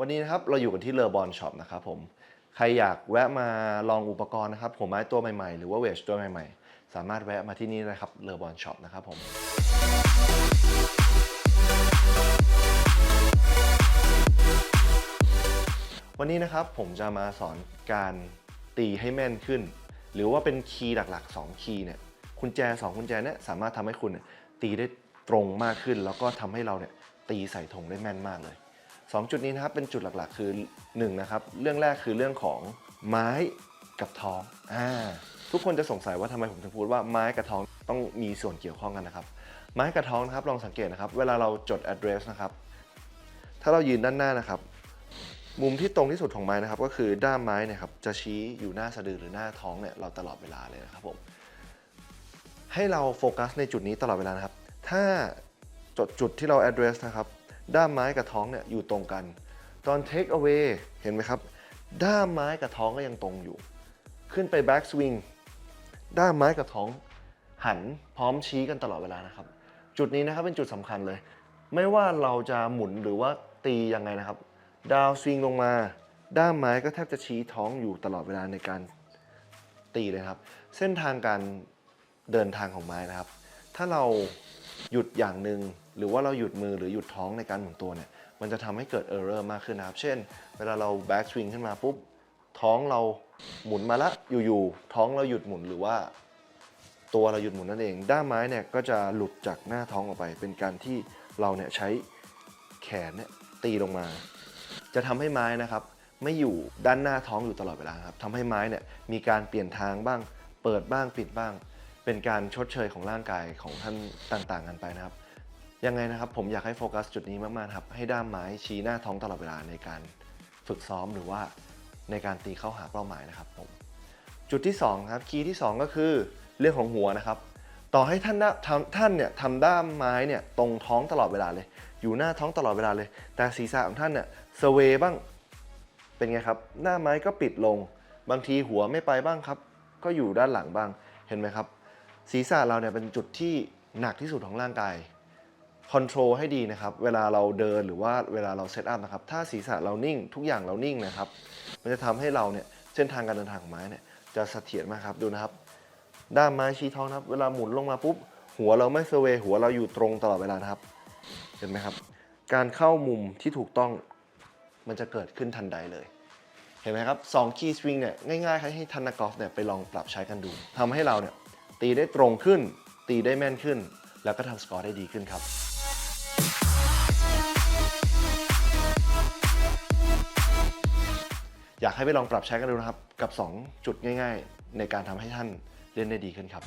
วันนี้นะครับเราอยู่กันที่เลอบอลช็อปนะครับผม ใครอยากแวะมาลองอุปกรณ์นะครับหัวไม้ตัวใหม่ๆ หรือว่าเวชตัวใหม่ๆ สามารถแวะมาที่นี่นะครับเลอบอลช็อปนะครับผมวันนี้นะครับผมจะมาสอนการตีให้แม่นขึ้น หรือว่าเป็นคีย์หลักๆ 2 คีย์เนี่ยกุญแจ 2 กุญแจเนี่ยสามารถทำให้คุณตีได้ตรงมากขึ้น แล้วก็ทำให้เราเนี่ยตีใส่ธงได้แม่นมากเลย 2 จุดนี้นะครับเป็นจุดหลักๆ คือ1นะครับเรื่องแรกคือเรื่องของไม้กับท้องอ่าทุกคนจะสงสัยว่าทำไมผมถึงพูดว่าไม้กับท้องต้องมีส่วนเกี่ยวข้องกันนะครับ ไม้กับท้องนะครับลองสังเกตนะครับ เวลาเราจด address นะครับ ถ้าเรายืนด้านหน้านะครับ มุมที่ตรงที่สุดของไม้นะครับ ก็คือด้ามไม้เนี่ยครับจะชี้อยู่หน้าสะดือหรือหน้าท้องเนี่ยเราตลอดเวลาเลยนะครับผมให้เราโฟกัสในจุดนี้ตลอดเวลานะครับ ถ้าจดจุดที่เรา address นะครับ ด้ามไม้กับท้องเนี่ยอยู่ตรงกัน ตอน take away เห็นไหมครับ ด้ามไม้กับท้องก็ยังตรงอยู่ ขึ้นไป back swing ด้ามไม้กับท้องหันพร้อมชี้กันตลอดเวลานะครับ จุดนี้นะครับเป็นจุดสำคัญเลย ไม่ว่าเราจะหมุนหรือว่าตียังไงนะครับ ดาวสวิงลงมา ด้ามไม้ก็แทบจะชี้ท้องอยู่ตลอดเวลาในการตีเลยครับ เส้นทางการเดินทางของไม้นะครับ ถ้าเรา หยุดอย่างหนึ่งหรือว่าเราหยุดมือหรือหยุดท้องในการหมุนตัวเนี่ยมันจะทำให้เกิดเออร์เรอร์มากขึ้นนะครับ เช่น เวลาเราแบ็กสวิงขึ้นมาปุ๊บท้องเราหมุนมาละอยู่ๆท้องเราหยุดหมุนหรือว่า ตัวเราหยุดหมุนนั่นเอง ด้ามไม้เนี่ยก็จะหลุดจากหน้าท้องออกไป เป็นการที่เราเนี่ยใช้แขนเนี่ยตีลงมา จะทำให้ไม้นะครับ ไม่อยู่ด้านหน้าท้องอยู่ตลอดเวลาครับทำให้ไม้เนี่ยมีการเปลี่ยนทางบ้าง เปิดบ้างปิดบ้าง เป็นการชดเชยของร่างกายของท่านต่างๆ กันไปนะครับ ยังไงนะครับผมอยากให้โฟกัสจุดนี้มากๆครับให้ด้ามไม้ชี้หน้าท้องตลอดเวลาในการฝึกซ้อมหรือว่าในการตีเข้าหาเป้าหมายนะครับผมจุดที่2ครับคีย์ที่ 2 ก็คือเรื่องของหัวนะครับ ต่อให้ท่านทำท่านเนี่ยทำด้ามไม้เนี่ยตรงท้องตลอดเวลาเลย อยู่หน้าท้องตลอดเวลาเลย แต่ศีรษะของท่านเนี่ยสเวบ้างเป็นไงครับหน้าไม้ก็ปิดลง บางทีหัวไม่ไปบ้างครับ ก็อยู่ด้านหลังบ้างเห็นไหมครับ ศีรษะเราเนี่ยเป็นจุดที่หนักที่สุดของร่างกายคอนโทรลให้ดีนะครับ เวลาเราเดินหรือว่าเวลาเราเซตอัพนะครับ ถ้าศีรษะเรานิ่ง ทุกอย่างเรานิ่งนะครับ มันจะทำให้เราเนี่ยเส้นทางการเดินทางของไม้เนี่ยจะเสถียรมากครับดูนะครับ ด้ามไม้ชี้ท้องนะครับ เวลาหมุนลงมาปุ๊บหัวเราไม่เซเวหัวเราอยู่ตรงตลอดเวลานะครับ เห็นไหมครับ การเข้ามุมที่ถูกต้องมันจะเกิดขึ้นทันใดเลย เห็นไหมครับสองคีย์สวิงเนี่ยง่ายๆให้ทันนักกอล์ฟเนี่ยไปลองปรับใช้กันดูทำให้เราเนี่ย ตีได้ตรงขึ้น ตีได้แม่นขึ้น แล้วก็ทำสกอร์ได้ดีขึ้นครับอยากให้ไปลองปรับใช้กันดูนะครับ กับ 2 จุดง่าย ๆ ในการทำให้ท่านเล่นได้ดีขึ้นครับ